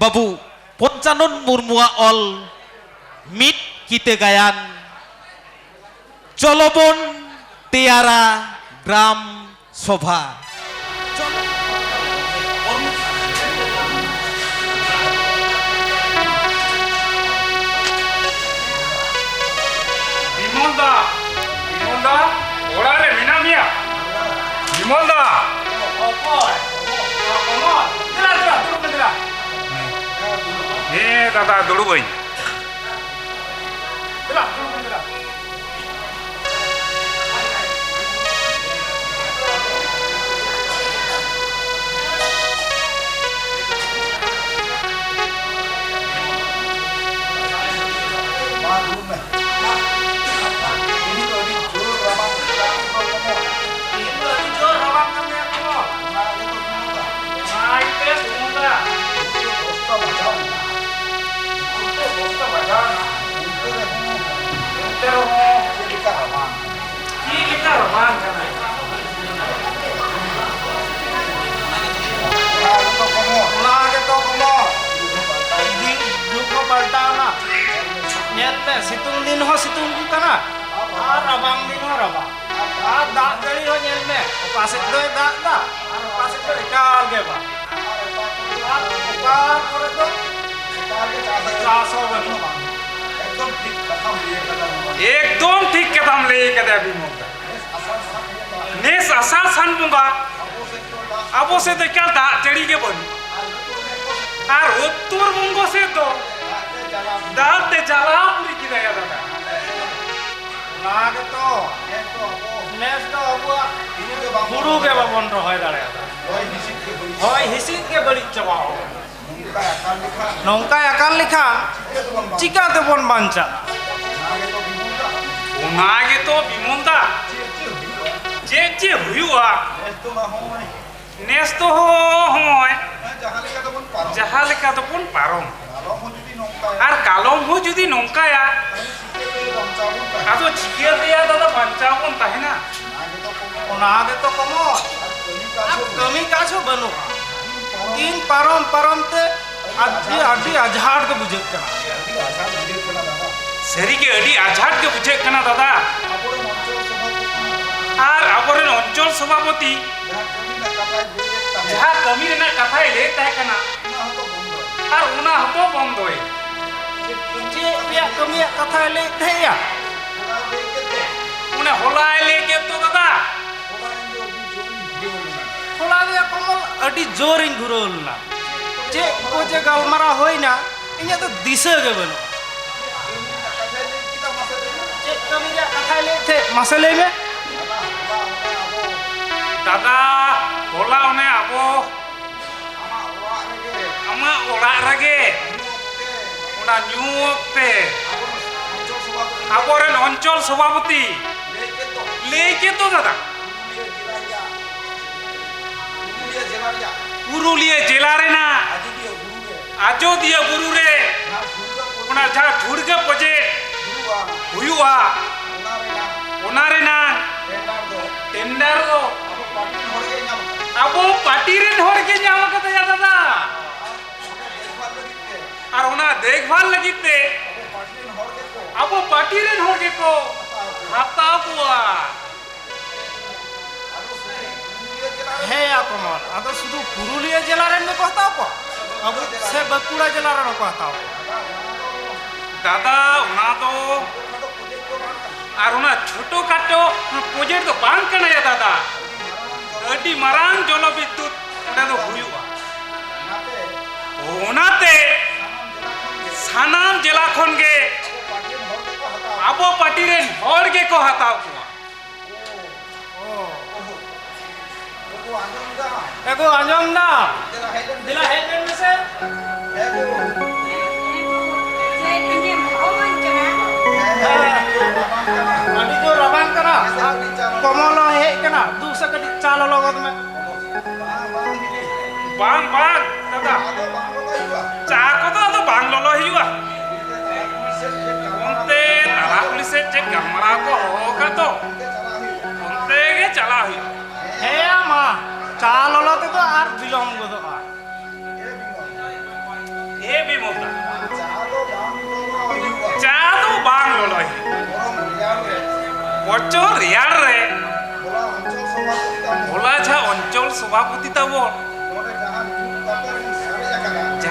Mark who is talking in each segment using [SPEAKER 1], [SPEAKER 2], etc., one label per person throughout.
[SPEAKER 1] babu poncanon murmua ol mit kite gayan চলবন তেয়ারা গ্রাম সভা।
[SPEAKER 2] বিমলদা বিমলদা ওরা রে মিনামিয়া বিমলদা। অপর
[SPEAKER 3] অপর Yeah, da da, dulu, boy. Yeah, dulu, dulu. situng din ho situng ka na. Arabang din ho raba. At da dali ho nyel me. Pasit do da da. Ano pasit do ikal ge ba. Ikal ko re do. Ikal ge ta. Ekdom tik ka
[SPEAKER 2] tam le. Ekdom tik ka tam le ka da bi mo. Nes asal san bu ba. Abo se do ikal da dali. Ar uttur bungo se do. Dente చాలా ఉరికిదా
[SPEAKER 3] కదా నాగతో నేస్తో అబో నేస్తో అబో গুরু গেবা বন্ধ হয় দাঁড়ায় হয় হিসিদ কে বলিচ্ছ বাবা নৌকা একাল লেখা চিকাতে বন
[SPEAKER 2] বাঞ্চা ওনাগে তো বিমন্দা যে যে হুইয়া নেস্ত হয় যাহা লেখা তো বন পারম ᱟᱨ ᱠᱟᱞᱚᱢ ᱦᱚᱸ ᱡᱩᱫᱤ ᱱᱚᱝᱠᱟᱭᱟ ᱟᱫᱚ ᱪᱤᱠᱟᱹ ᱛᱮᱭᱟ ᱫᱟᱫᱟ ᱵᱟᱧᱪᱟᱣ ᱵᱚᱱ ᱛᱟᱦᱮᱱᱟ
[SPEAKER 3] ᱚᱱᱟ ᱜᱮᱛᱚ ᱠᱚᱢᱚ ᱟᱨ ᱠᱟᱹᱢᱤ ᱠᱟᱡᱽ ᱦᱚᱸ ᱵᱟᱹᱱᱩᱜᱼᱟ ᱫᱤᱱ ᱯᱟᱨᱚᱢ ᱯᱟᱨᱚᱢ ᱛᱮ ᱟᱹᱰᱤ ᱟᱹᱰᱤ ᱟᱡᱷᱟᱴ ᱜᱮ ᱵᱩᱡᱷᱟᱹᱜ ᱠᱟᱱᱟ
[SPEAKER 2] ᱥᱟᱹᱨᱤᱜᱮ ᱟᱹᱰᱤ ᱟᱡᱷᱟᱴ ᱜᱮ ᱵᱩᱡᱷᱟᱹᱜ ᱠᱟᱱᱟ ᱫᱟᱫᱟ ᱟᱨ ᱟᱵᱚᱨᱮᱱ ᱚᱧᱪᱚᱞ ᱥᱚᱵᱷᱟᱯᱚᱛᱤ ᱡᱟᱦᱟᱸ ᱠᱟᱹᱢᱤ ᱨᱮᱱᱟᱜ ᱠᱟᱛᱷᱟᱭ ᱞᱟᱹᱭ ᱛᱟᱦᱮᱸ ᱠᱟᱱᱟ তুমি ಕಥೆಯಲ್ಲಿ ಧ್ಯೇಯ ಉಣೆ ಹೊಲ
[SPEAKER 3] ಲೇಕೆತ್ತು ಕದ ಹೊಲ ಕಮಲ್ ಅಡಿ ಜೋರಿನ ಗುರೋಲ್ನ ᱪᱮ ᱠᱚ ᱡᱮ ᱜᱟᱞᱢᱟᱨᱟᱣ ᱦᱩᱭᱱᱟ ᱤᱧᱟᱹᱜ ᱫᱚ ᱫᱤᱥᱟᱹ ᱜᱮ ᱵᱟᱹᱱᱩᱜᱼᱟ ᱪᱮᱫ ᱠᱟᱹᱢᱤ ᱨᱮᱭᱟᱜ ᱠᱟᱛᱷᱟᱭ ᱞᱟᱹᱭᱮᱫ ᱛᱟᱦᱮᱸᱫ ᱢᱟᱥᱮ ᱞᱟᱹᱭ ᱢᱮ
[SPEAKER 2] ᱫᱟᱫᱟ ᱦᱚᱞᱟ ᱚᱱᱮ ᱟᱵᱚ ᱟᱢᱟᱜ ᱚᱲᱟᱜ ᱨᱮᱜᱮ ना न्यूपे अब अंचल सभापति। लेके तो दादा। पुरुलिया जिला रे ना। अजोधिया गुरु रे। ना पजे। टेंडर दो दादा? हाँ। દેખભાલ લગી તે આપો
[SPEAKER 3] પાટીરે હોડકે કો હાતા બોઆ হ্যাঁ তোমার আদো শুধু পুরুলিয়া জেলার এমনি কথা পো আবু সে বাঁকুড়া জেলার কথা
[SPEAKER 2] দাদা ওনা তো আর ওনা ছোট খাটো প্রজেক্ট তো বাং কানা যা দাদা আডি মারাং জলবিদ্যুৎ এটা তো হুয়ুয়া ওনাতে ᱥᱟᱱᱟᱢ ᱡᱮᱞᱟ ᱠᱷᱚᱱ ᱜᱮ ᱟᱵᱚ ᱯᱟᱴᱤ ᱨᱮᱱ ᱦᱚᱲ ᱜᱮᱠᱚ ᱦᱟᱛᱟᱣ ᱠᱚᱣᱟ
[SPEAKER 3] ᱮᱜᱚ ᱟᱸᱡᱚᱢ ᱫᱟ ᱫᱮᱞᱟ ᱦᱮᱡ ᱞᱮᱱ ᱢᱮᱥᱮ ᱟᱹᱰᱤ ᱡᱳᱨ ᱨᱟᱵᱟᱝ ᱠᱟᱱᱟ ᱠᱚᱢᱚᱞ ᱦᱮᱡ ᱠᱟᱱᱟ ᱫᱩ ᱥᱮ ᱠᱟᱹᱴᱤᱡ ᱪᱟ ᱞᱚᱞᱚ ᱜᱚᱫ ᱢᱮ
[SPEAKER 2] ᱵᱟᱝ ᱵᱟᱝ ᱫᱟᱫᱟ ᱪᱟ ᱠᱚᱫᱚ ᱟᱫᱚ ᱵᱟᱝ ᱞᱚᱞᱚ ᱦᱩᱭᱩᱜᱼᱟ ᱚᱱᱛᱮ ᱛᱟᱞᱟ ᱠᱩᱞᱦᱤ ᱥᱮᱫ ᱪᱮᱫ ᱜᱟᱞᱢᱟᱨᱟᱣ ᱠᱚ ᱦᱚᱦᱚ ᱟᱠᱟᱫ ᱫᱚ ᱚᱱᱛᱮ ᱜᱮ ᱪᱟᱞᱟᱣ ᱦᱩᱭᱩᱜᱼᱟ
[SPEAKER 3] ᱦᱮᱸ ᱢᱟ ᱪᱟ ᱞᱚᱞᱚ ᱛᱮᱫᱚ ᱟᱨ ᱵᱤᱞᱚᱢ ᱜᱚᱫᱚᱜᱼᱟ
[SPEAKER 2] ᱦᱮ ᱵᱤᱢᱚᱞᱫᱟ
[SPEAKER 3] ᱪᱟᱫᱚ ᱵᱟᱝ ᱞᱚᱞᱚ ᱦᱩᱭᱩᱜᱼᱟ
[SPEAKER 2] ᱪᱟ ᱫᱚ ᱵᱟᱝ ᱞᱚᱞᱚᱭ
[SPEAKER 3] ᱜᱚᱨᱚᱢ ᱨᱮᱭᱟᱲ ᱨᱮ
[SPEAKER 2] বছর রেয়ার রে
[SPEAKER 3] ᱦᱚᱞᱟ ᱚᱧᱪᱚᱞ ᱥᱚᱵᱷᱟᱯᱚᱛᱤ ᱛᱟᱵᱚᱱ
[SPEAKER 2] ভোলা ঝা অঞ্চল সভাপতি তাবন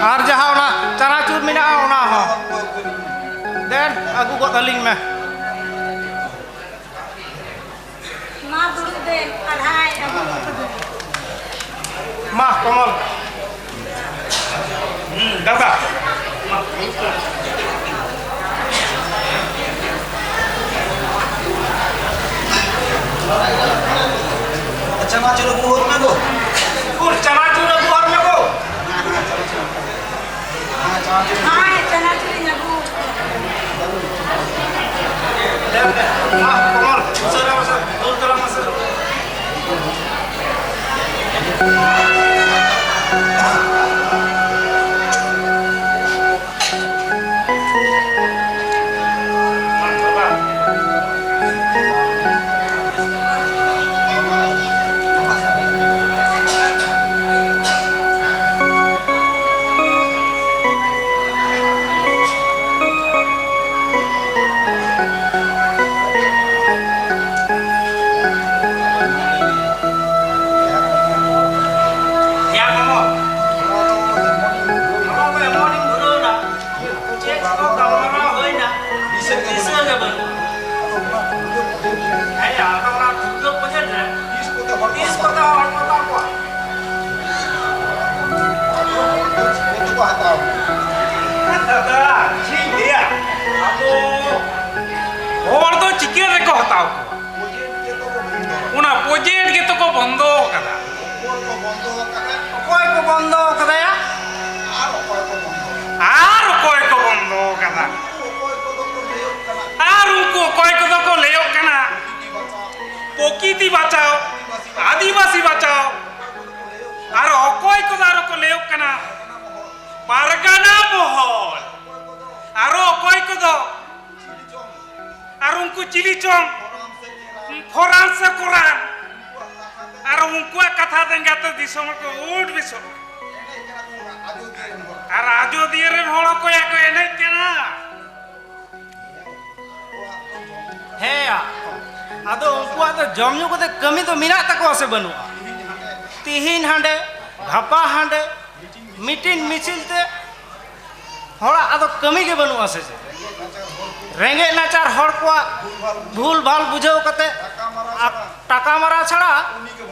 [SPEAKER 3] Har jaha cara cut menaa ona ho.
[SPEAKER 2] dan aku
[SPEAKER 3] kok teling me. Ma dulu
[SPEAKER 2] den kan adhai. Ma komol. Hmm, dada. Ma হতাও ওনা প্রজেক্ট গে তো কো বন্ধ কাদা
[SPEAKER 3] Kau itu bondo kata ya?
[SPEAKER 2] আর অকয় কো বন্ধ কাদা আর উনকু অকয় কো তো কো লেও কানা প্রকৃতি বাঁচাও আদিবাসী বাঁচাও। আর অকয় কো আর কো লেও কানা পারগানা মহল। আর অকয় কো দো আর উনকু চিলি চং ফরান সে কোরআন আর উনকুয়া কথা দেঙ্গাতে দিশম কো উঠ বিশো আর আজোদিয়া রেন হল কয়া কো এনে কেনা
[SPEAKER 3] Hei ya. Ado unkua do jom nyu kate kami do minat tako ase banu. Tihin hande, ghapa hande, mitin misil te hora ado kami ge রেঙ্গে নাচার কোয়া ভুল ভালো বুঝাও কতে টাকা মারা ছাড়া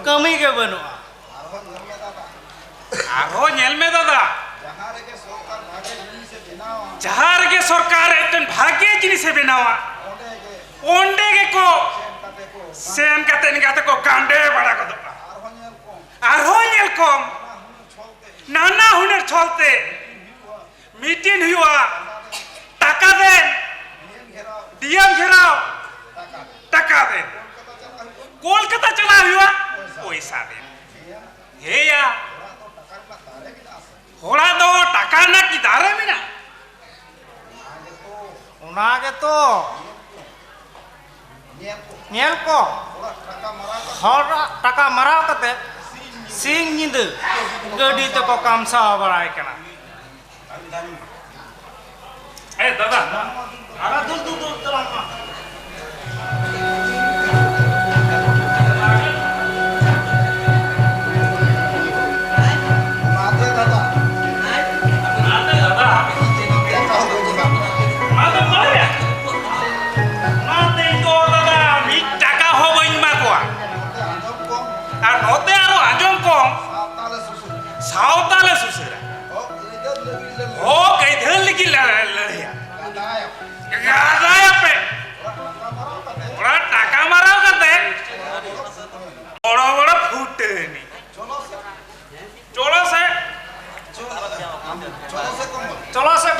[SPEAKER 3] কমি গে বানুয়া।
[SPEAKER 2] আরও নেল মে দাদা। যাহার গে সরকার একজন ভাগ্যে জিনিসে বেনাওয়া। ওন্ডে গে কো। সেন কাতে নিগাতে কো গান্ডে বাড়া কত আর নেল কম। নানা হুনের दिया घेराव टका देन कोलकाता चला हुआ पैसा देन हे या होड़ा दो टका ना की दारे में
[SPEAKER 3] ना उनागे तो ᱧᱮᱞ ᱠᱚ ᱦᱚᱲᱟᱜ ᱴᱟᱠᱟ ᱢᱟᱨᱟᱣ ᱠᱟᱛᱮ ᱥᱤᱧ ᱧᱤᱫᱟᱹ ᱜᱟᱹᱰᱤ ᱛᱮᱠᱚ ᱠᱟᱢᱥᱟᱣ ᱵᱟᱲᱟᱭ ᱠᱟᱱᱟ
[SPEAKER 2] ᱮ ᱫᱟᱫᱟ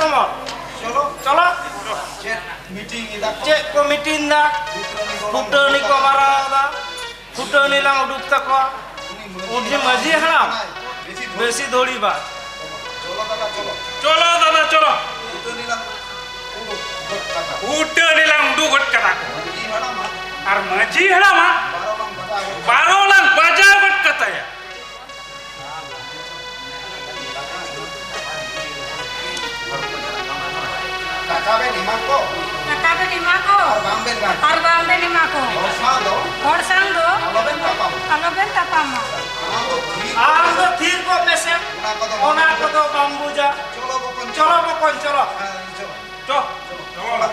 [SPEAKER 3] কমল চলো চলো। মিটিং দা ফুটনি কমারা দা ফুটনি লাং উডুক তাক উডি মাঝি হাড়া বেশি দৌড়িবা।
[SPEAKER 2] চলো দাদা, চলো। ফুটনি লাং উডু ঘট কাটা আর মাঝি হাড়া মা, বারো লাখ বাজার ঘট কাটায়া।
[SPEAKER 4] Nakabe lima ko. Arbambe lima ko. Horsang do. Aloben tapama.
[SPEAKER 3] আর তো থির কো মেসে ওনা কত বাম্বুজা চলো বকন চলো
[SPEAKER 2] চো চলো